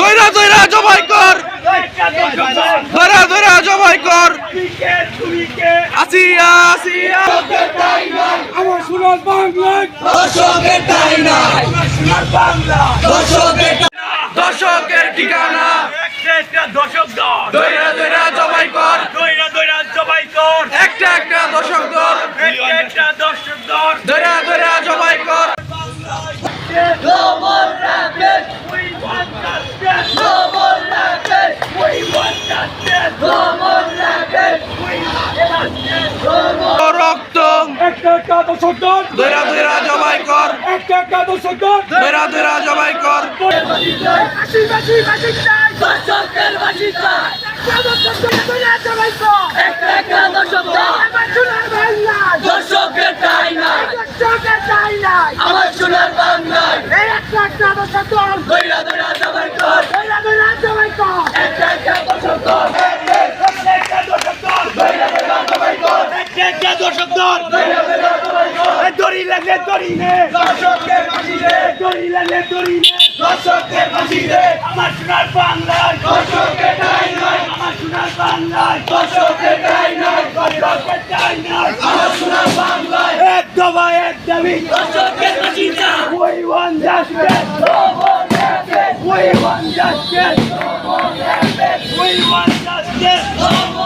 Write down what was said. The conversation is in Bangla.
দৈরা দৈরা জবাই কর। দৈরা দৈরা জবাই কর। আসিয়া আসিয়া। আমার সোনার দর্শকের তাই নাই দর্শকের দর্শকের ঠিকানা। দশক দল দৈরা দৈরা জবাই কর। দইরা দইরা জবাই কর। একটা একটা দর্শক দল। একটা দশক দল। দৈরা দৈরা একটা একটা দশক দল দৈরা দৈরা জবাই কর একটা একটা দশক দল দৈরা দৈরা জবাই কর দর্শকের বাসি চাই একটা একটা দর্শক দল দর্শকের তাই নাই আমার সোনার বাংলায় দইরা দইরা জবাই কর একটা একটা দর্শক দল একটা দশক দল একটা দশক দল দড়ি লাগলে দড়ি নে দর্শকের বাসি রে দড়ি লাগলে দড়ি নে দর্শকের বাসি রে আমার সোনার বাংলায়। দর্শকের তাই নাই। আমার সোনার বাংলায়। দর্শকের তাই নাই। দর্শকের চাই না আমার সোনার বাংলায়। এক দফা এক দাবি। দর্শকের বাসি চাই We want justice. We want justice. We want justice.